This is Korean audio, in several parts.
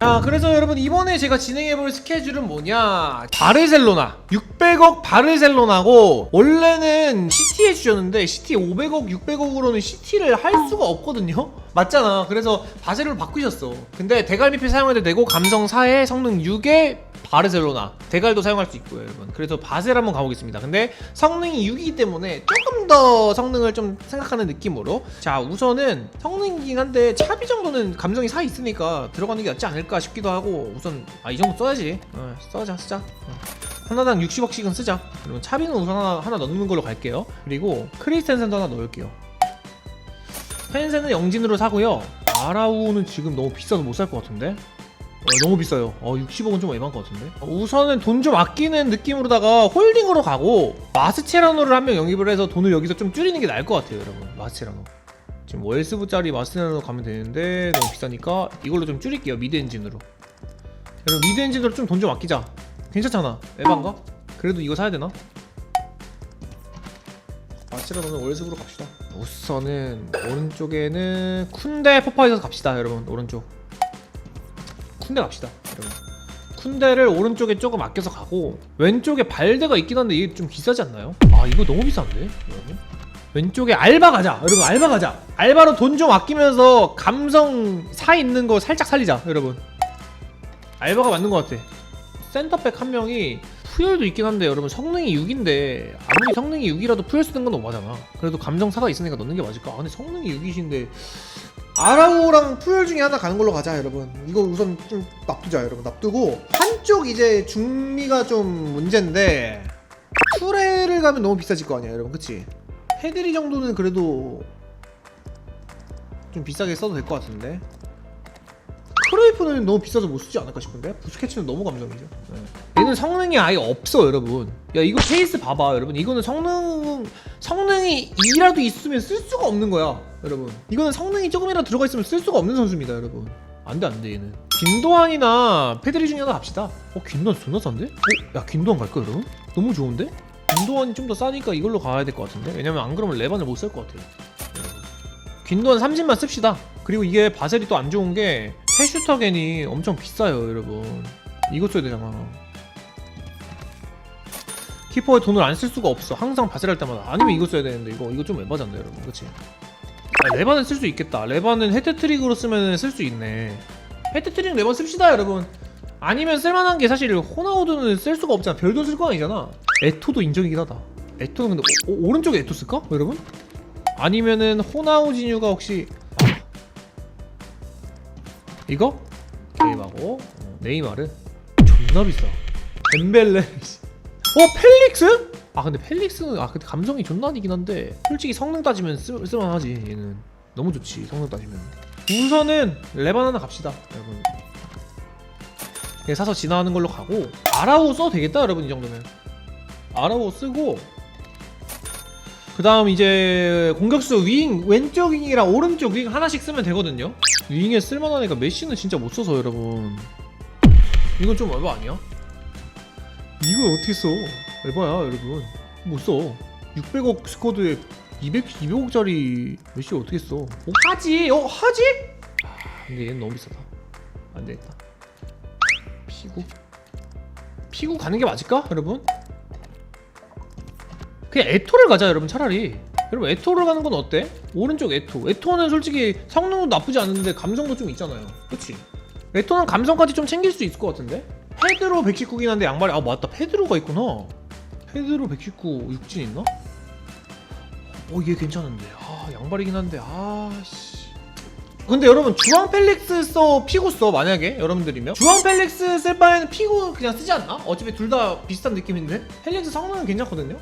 자 그래서 여러분 이번에 제가 진행해볼 스케줄은 뭐냐? 바르셀로나. 600억 바르셀로나고 원래는 시티 해주셨는데 시티 500억 600억으로는 시티를 할 수가 없거든요 맞잖아. 그래서 바셀로 바꾸셨어. 근데 대갈미필 사용해도 되고 감성 4에 성능 6에 바르셀로나. 대갈도 사용할 수 있고요 여러분. 그래서 바셀 한번 가보겠습니다. 근데 성능이 6이기 때문에 조금 더 성능을 좀 생각하는 느낌으로. 자 우선은 성능이긴 한데 차비 정도는 감성이 4 있으니까 들어가는 게 낫지 않을까 싶기도 하고 우선 아 이 정도 써야지. 어, 써자 쓰자. 어. 하나당 60억씩은 쓰자. 그러면 차비는 우선 하나, 하나 넣는 걸로 갈게요. 그리고 크리스텐센도 하나 넣을게요 펜센은 영진으로 사고요 아라우는 지금 너무 비싸서 못 살 것 같은데 어, 너무 비싸요. 어, 60억은 좀 애만 것 같은데. 어, 우선은 돈 좀 아끼는 느낌으로다가 홀딩으로 가고 마스체라노를 한 명 영입을 해서 돈을 여기서 좀 줄이는 게 나을 것 같아요, 여러분. 마스체라노. 지금 월스부짜리 마스체라노 가면 되는데 너무 비싸니까 이걸로 좀 줄일게요, 미드 엔진으로. 여러분 미드 엔진으로 좀 돈좀 아끼자. 괜찮잖아. 에반가? 그래도 이거 사야 되나? 마스체라노는 월스부로 갑시다. 우선은 오른쪽에는 쿤데 포파이서 갑시다, 여러분. 오른쪽. 쿤데 갑시다 여러분. 쿤데를 오른쪽에 조금 아껴서 가고 왼쪽에 발대가 있긴 한데 이게 좀 비싸지 않나요? 아 이거 너무 비싼데? 여러분? 왼쪽에 알바 가자. 여러분 알바 가자. 알바로 돈 좀 아끼면서 감성 사 있는 거 살짝 살리자 여러분. 알바가 맞는 것 같아. 센터백 한 명이 푸열도 있긴 한데 여러분 성능이 6인데 아무리 성능이 6이라도 푸열 쓰는 건 너무하잖아. 그래도 감정사가 있으니까 넣는 게 맞을까? 아 근데 성능이 6이신데 아라우랑 푸열 중에 하나 가는 걸로 가자 여러분. 이거 우선 좀 납두자 여러분. 납두고 한쪽 이제 중미가 좀 문제인데 투레를 가면 너무 비싸질 거 아니야 여러분. 그치? 헤드리 정도는 그래도 좀 비싸게 써도 될 것 같은데. 크로이프는 너무 비싸서 못 쓰지 않을까 싶은데? 부스케츠는 너무 감정이죠. 네. 얘는 성능이 아예 없어 여러분 야 이거 케이스 봐봐 여러분 이거는 성능 성능이 2라도 있으면 쓸 수가 없는 거야 여러분 이거는 성능이 조금이라도 들어가 있으면 쓸 수가 없는 선수입니다 여러분 안돼 안돼 얘는 김도환이나 페드리 중에 하나 갑시다 어 김도환 존나 싼데? 어? 야 김도환 갈까 여러분? 너무 좋은데? 김도환이 좀 더 싸니까 이걸로 가야 될 것 같은데 왜냐면 안 그러면 레반을 못 쓸 것 같아요. 김도환 30만 씁시다 그리고 이게 바셀이 또 안 좋은 게 해슈터겐이 엄청 비싸요 여러분 이거 써야 되잖아 키퍼에 돈을 안 쓸 수가 없어. 항상 바셀 할 때마다. 아니면 이거 써야 되는데 이거 이거 좀 에바잖아 여러분. 그치? 아, 레바는 쓸 수 있겠다. 레바는 헤드트릭으로 쓰면 쓸 수 있네. 헤드트릭 레바 씁시다 여러분. 아니면 쓸만한 게 사실 호나우드는 쓸 수가 없잖아. 별돈 쓸 거 아니잖아. 에토도 인정이긴 하다. 에토는 근데 오, 른쪽에 에토 쓸까 여러분? 아니면은 호나우지뉴가 혹시 아. 이거? 게임하고 어, 네이마르? 존나 비싸. 덴벨레 어 펠릭스? 아 근데 펠릭스는 아 근데 감성이 존나 아니긴 한데 솔직히 성능 따지면 쓸, 쓸만하지 얘는. 너무 좋지 성능 따지면. 우선은 레반 하나 갑시다 여러분. 그냥 사서 지나가는 걸로 가고 아라오 써도 되겠다 여러분 이 정도면. 아라오 쓰고 그 다음 이제 공격수 윙 왼쪽 윙이랑 오른쪽 윙 하나씩 쓰면 되거든요. 윙에 쓸만하니까 메시는 진짜 못 써서 여러분. 이건 좀 얼마 아니야? 이걸 어떻게 써? 에바야 여러분 못써 600억 스쿼드에 200, 200억짜리 메시 어떻게 써? 어, 하지? 어 하지? 아 근데 얘는 너무 비싸다 안되겠다 피구? 피구 가는 게 맞을까 여러분? 그냥 에토를 가자 여러분 차라리 여러분 에토를 가는 건 어때? 오른쪽 에토 에토는 솔직히 성능도 나쁘지 않은데 감성도 좀 있잖아요 그치? 에토는 감성까지 좀 챙길 수 있을 것 같은데? 페드로 119긴 한데 양말이 아 맞다. 페드로가 있구나. 페드로 119 육진 있나? 어얘 괜찮은데. 아 양발이긴 한데. 아씨. 근데 여러분 주황 펠릭스 써 피고 써 만약에 여러분들이면. 주황 펠릭스 쓸 바에는 피고 그냥 쓰지 않나? 어차피 둘 다 비슷한 느낌인데. 펠릭스 성능은 괜찮거든요.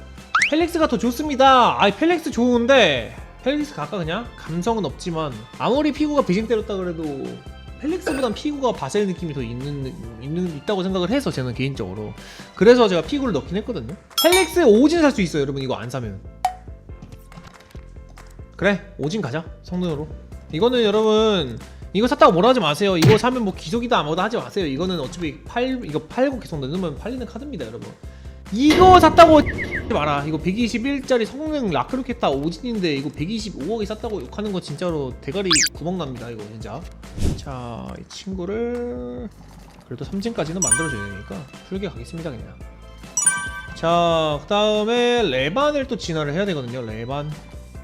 펠릭스가 더 좋습니다. 아이 펠릭스 좋은데 펠릭스 갈까 그냥? 감성은 없지만. 아무리 피구가 비징 때렸다 그래도 펠릭스보단 피구가 바셀 느낌이 더 있는, 있는 있다고 생각을 해서 저는 개인적으로. 그래서 제가 피구를 넣긴 했거든요. 펠릭스 오진 살 수 있어요 여러분. 이거 안 사면. 그래 오진 가자 성능으로. 이거는 여러분 이거 샀다고 뭐라 하지 마세요. 이거 사면 뭐 기속이다 뭐다 하지 마세요. 이거는 어차피 팔 이거 팔고 계속 넣으면 팔리는 카드입니다 여러분. 이거 샀다고 마라. 이거 121짜리 성능 라크로켓 다 오진인데 이거 125억이 샀다고 욕하는 거 진짜로 대가리 구멍 납니다 이거 진짜. 자 이 친구를 그래도 3진까지는 만들어줘야 되니까 풀게 가겠습니다 그냥. 자 그 다음에 레반을 또 진화를 해야 되거든요. 레반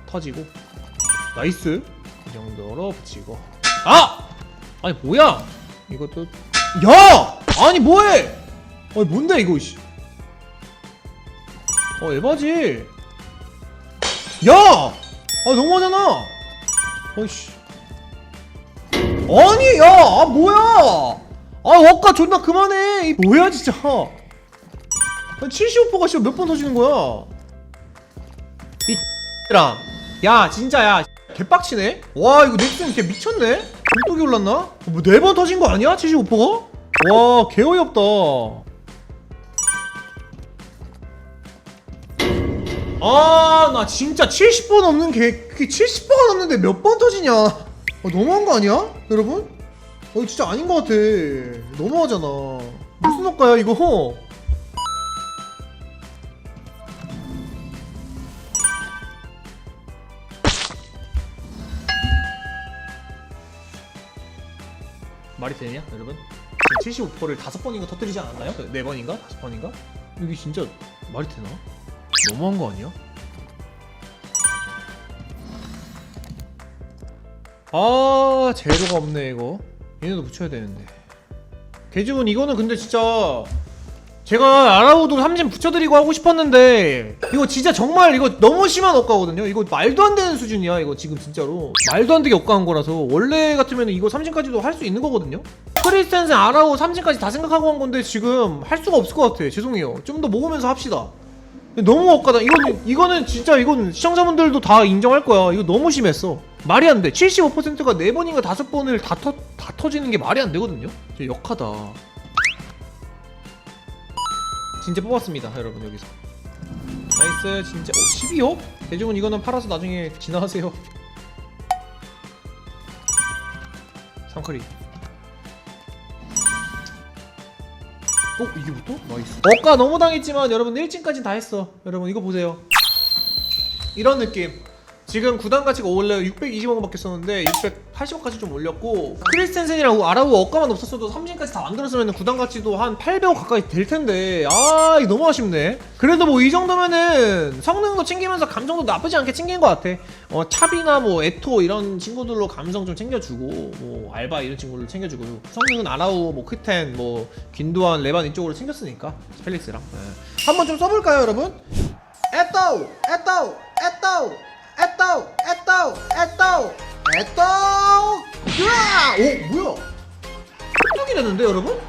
터지고. 나이스! 이 정도로 붙이고. 아! 아니 뭐야? 이것도 야! 아니 뭐해? 아니 뭔데 이거 씨. 어 에바지. 야! 아 너무하잖아. 어이씨. 아니 야 아, 뭐야? 아 억까 존나 그만해. 이 뭐야 진짜. 75%가 씨발 몇번 터지는 거야? 이 X랑. 야 진짜 야 개빡치네? 와 이거 넥슨 개 미쳤네? 돈독이 올랐나? 뭐 네 번 터진 거 아니야? 75%가? 와 개어이없다 아 나 진짜 70번 넘는 게 그게 70번가 넘는데 몇 번 터지냐 아, 너무한 거 아니야 여러분? 어 이거 진짜 아닌 거 같아 너무하잖아 무슨 억가야 이거 말이 되냐 여러분? 지금 75%를 다섯 번인가 터뜨리지 않았나요? 네 번인가? 다섯 번인가? 이게 진짜 말이 되나? 너무한 거 아니야? 아 재료가 없네 이거. 얘네도 붙여야 되는데. 개죽은 이거는 근데 진짜 제가 아라우도 삼진 붙여드리고 하고 싶었는데 이거 진짜 정말 이거 너무 심한 억가거든요. 이거 말도 안 되는 수준이야 이거 지금 진짜로. 말도 안 되게 억가한 거라서 원래 같으면 이거 삼진까지도 할 수 있는 거거든요. 크리스텐sen 아라우 삼진까지 다 생각하고 한 건데 지금 할 수가 없을 것 같아. 죄송해요. 좀 더 먹으면서 합시다 너무 억까다. 이거는 이거는 진짜 이건 시청자분들도 다 인정할 거야. 이거 너무 심했어. 말이 안 돼. 75%가 4번인가 5번을 다, 터, 다 터지는 게 말이 안 되거든요. 진짜 역하다. 진짜 뽑았습니다 여러분 여기서. 나이스 진짜. 오 12호? 대중은 이거는 팔아서 나중에 진화하세요. 상크리 어? 이게 붙어? 나이스 억가 너무 당했지만 여러분 1진까지는 다 했어 여러분 이거 보세요 이런 느낌 지금 구단 가치가 원래 620억밖에 썼는데 680억까지 좀 올렸고 크리스텐센이랑 아라우 억가만 없었어도 3진까지 다 만들었으면 구단 가치도 한 800억 가까이 될 텐데. 아 이거 너무 아쉽네. 그래도 뭐 이 정도면은 성능도 챙기면서 감성도 나쁘지 않게 챙긴 것 같아. 어 차비나 뭐 에토 이런 친구들로 감성 좀 챙겨주고 뭐 알바 이런 친구들 챙겨주고 성능은 아라우 뭐 크텐 뭐 긴두안 레반 이쪽으로 챙겼으니까 펠릭스랑. 네. 한번 좀 써볼까요 여러분? 에토 에토 에토 에따오 에따오 에따오 에따오 으아! 오 뭐야? 흑뚝이 되는데 여러분?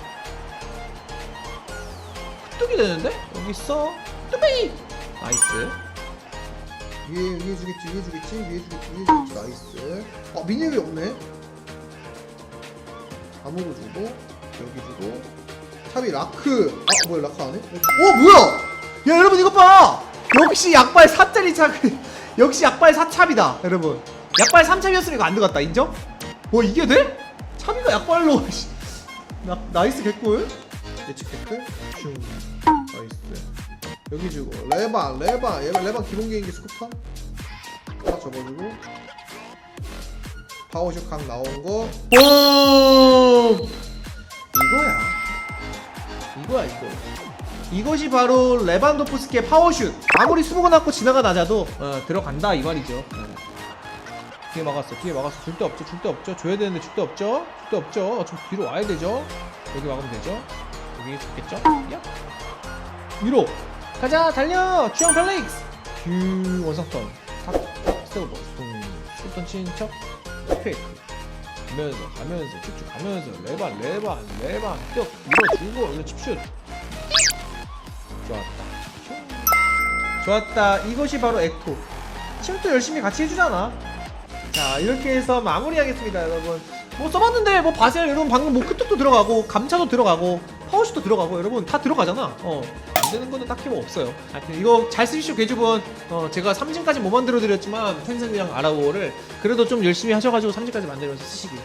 흑뚝이 되는데? 여기 있어. 뚜베이 나이스. 위에 위에 주겠지 위에 주겠지 위에 주겠지 위에 주겠지. 나이스. 아 미니맵이 없네. 암호도 주고 여기 주고. 탑이 라크. 아 뭐야 라크 안해? 어 뭐야? 야 여러분 이것 봐! 역시 약발 4짜리 차 역시 약발 4찹이다 여러분 약발 3찹이었으면 이거 안 들어갔다 인정? 뭐 이게 돼? 찹이가 약발로 씨. 나, 나이스 개꿀 예측 테크 슝 나이스 여기 주고 레반 레반 얘가 레반 기본 개인기 스쿠터 하나 접어주고 파워쇼 각 나온 거 뽕! 이거야. 이거야 이거. 이것이 바로 레반도프스키의 파워슛. 아무리 수보가 낮고 지나가 낮아도 어, 들어간다 이 말이죠. 어. 뒤에 막았어. 뒤에 막았어. 줄 데 없죠. 줄 데 없죠. 줘야 되는데 줄 데 없죠. 줄 데 없죠. 어, 좀 뒤로 와야 되죠. 여기 막으면 되죠. 여기 잡겠죠? 야. 위로. 가자 달려. 주영 펠릭스. 큐 원상턴. 세우버. 음. 슈턴 친척. 페이크. 가면서 가면서 쭉쭉 가면서 레반 레반 레반 뛰어 밀어주고 이거 칩슛 좋았다. 좋았다. 이것이 바로 엑토. 침도 열심히 같이 해주잖아. 자 이렇게 해서 마무리하겠습니다 여러분. 뭐 써봤는데 뭐 바셀 여러분 방금 뭐 크톡도 들어가고 감차도 들어가고 파워슛도 들어가고 여러분 다 들어가잖아. 어 안되는 거는 딱히 뭐 없어요. 하여튼 이거 잘 쓰십시오 개주분. 어 제가 3진까지 못 만들어 드렸지만 텐센이랑 아라오를 그래도 좀 열심히 하셔가지고 3진까지 만들면서 쓰시기